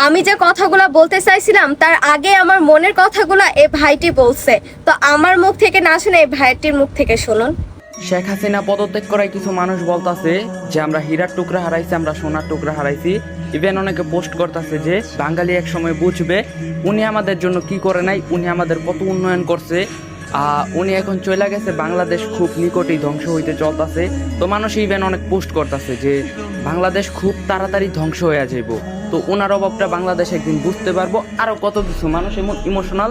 আমি যে কথাগুলো বলতে চাইছিলাম, তার আগে আমার মনের কথাগুলো এই ভাইটি বলছে। তো আমার মুখ থেকে না শুনে এই ভাইটির মুখ থেকে শুনুন। শেখ হাসিনা পদত্যাগ করায় কিছু মানুষ বলতাছে যে, আমরা হীরার টুকরা হারাইছি, আমরা সোনার টুকরা হারাইছি। ইভেন অনেকে পোস্ট করতেছে যে, বাঙালি এক সময় বুঝবে, উনি আমাদের জন্য কি করে নাই, উনি আমাদের কত উন্নয়ন করছে। উনি এখন চলে গেছে, বাংলাদেশ খুব নিকটেই ধ্বংস হইতে চলতেছে। তো মানুষ ইভেন অনেক পোস্ট করতেছে যে, বাংলাদেশ খুব তাড়াতাড়ি ধ্বংস হয়ে যাইব। তো ওনার অভাবটা বাংলাদেশ একদিন বুঝতে পারব। আরও কত কিছু, মানুষ এমন ইমোশনাল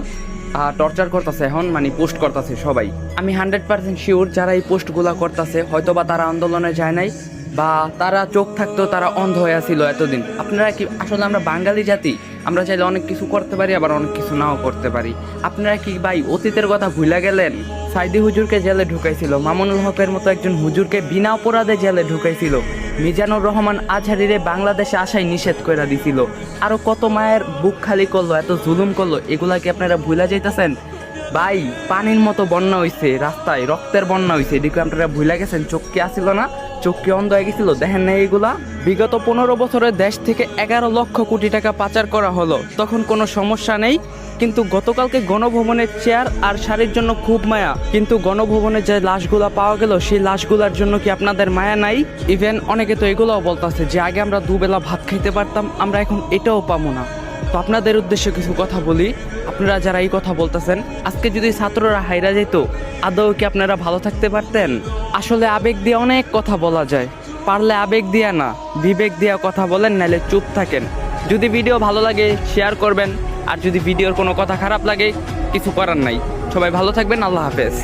টর্চার করতেছে এখন মানে পোস্ট করতেছে সবাই। আমি হান্ড্রেড পার্সেন্ট শিওর যারা এই পোস্টগুলা করতেছে হয়তো বা তারা আন্দোলনে যায় নাই, বা তারা চোখ থাকতো তারা অন্ধ হয়ে ছিল এতদিন। আপনারা কি আসলে আমরা বাঙালি জাতি? আমরা চাইলে অনেক কিছু করতে পারি, আবার অনেক কিছু নাও করতে পারি। আপনারা কি ভাই অতীতের কথা ভুলে গেলেন? সাইদি হুজুরকে জেলে ঢুকাইছিল, মামুনুল হকের মতো একজন হুজুরকে বিনা অপরাধে জেলে ঢুকাইছিল, মিজানুর রহমান আজহারিরে বাংলাদেশে আসাই নিষেধ করে দিছিল। আরও কত মায়ের বুক খালি করল, এত জুলুম করল, এগুলা কি আপনারা ভুলে যাইতেছেন? ভাই, পানির মতো বন্যা হইছে, রাস্তায় রক্তের বন্যা হইছে, এদিকে আপনারা ভুলে গেছেন, চোখ কি আসিল না? চোখ কি অন্ধ হয়ে গেছিল, দেখেন না এইগুলা বিগত পনেরো বছরে দেশ থেকে এগারো লক্ষ কোটি টাকা পাচার করা হলো। তখন কোনো সমস্যা নেই, কিন্তু গতকালকে গণভবনের চেয়ার আর শাড়ির জন্য খুব মায়া। কিন্তু গণভবনে যে লাশগুলা পাওয়া গেল, সেই লাশগুলার জন্য কি আপনাদের মায়া নাই? ইভেন অনেকে তো এগুলোও বলতেছে যে, আগে আমরা দুবেলা ভাত খাইতে পারতাম, আমরা এখন এটাও পাবো না। তো আপনাদের উদ্দেশ্যে কিছু কথা বলি। আপনারা যারা এই কথা বলতেছেন, আজকে যদি ছাত্ররা হাইরা যেত, আদৌ কি আপনারা ভালো থাকতে পারতেন? আসলে আবেগ দিয়ে অনেক কথা বলা যায়। পারলে আবেগ দিয়া না, বিবেক দিয়া কথা বলেন নাহলে চুপ থাকেন। যদি ভিডিও ভালো লাগে শেয়ার করবেন। আর যদি ভিডিওর কোনো কথা খারাপ লাগে, কিছু করার নাই। সবাই ভালো থাকবেন, আল্লাহ হাফেজ।